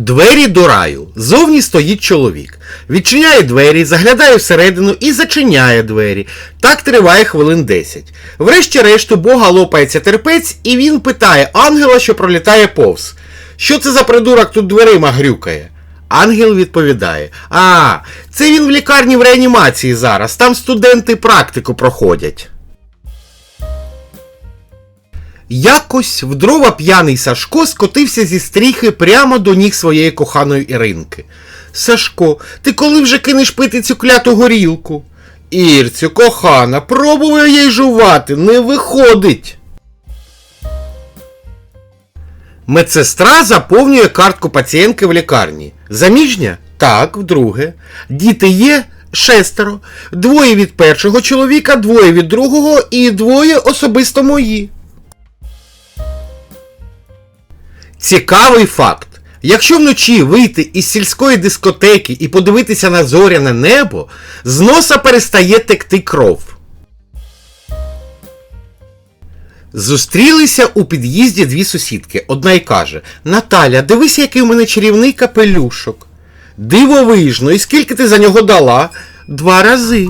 Двері до раю. Зовні стоїть чоловік. Відчиняє двері, заглядає всередину і зачиняє двері. Так триває хвилин 10. Врешті-решт у Бога лопається терпець, і він питає ангела, що пролітає повз. Що це за придурок тут дверима грюкає? Ангел відповідає: А, це він в лікарні в реанімації зараз. Там студенти практику проходять. Якось вдрова п'яний Сашко скотився зі стріхи прямо до ніг своєї коханої Іринки. Сашко, ти коли вже кинеш пити цю кляту горілку? Ірцю, кохана, пробую їй жувати, не виходить. Медсестра заповнює картку пацієнтки в лікарні. Заміжня? Так, вдруге. Діти є? Шестеро. Двоє від першого чоловіка, двоє від другого і двоє особисто мої. Цікавий факт. Якщо вночі вийти із сільської дискотеки і подивитися на зоряне небо, з носа перестає текти кров. Зустрілися у під'їзді дві сусідки. Одна й каже: Наталя, дивись, який у мене чарівний капелюшок. Дивовижно, і скільки ти за нього дала? Два рази.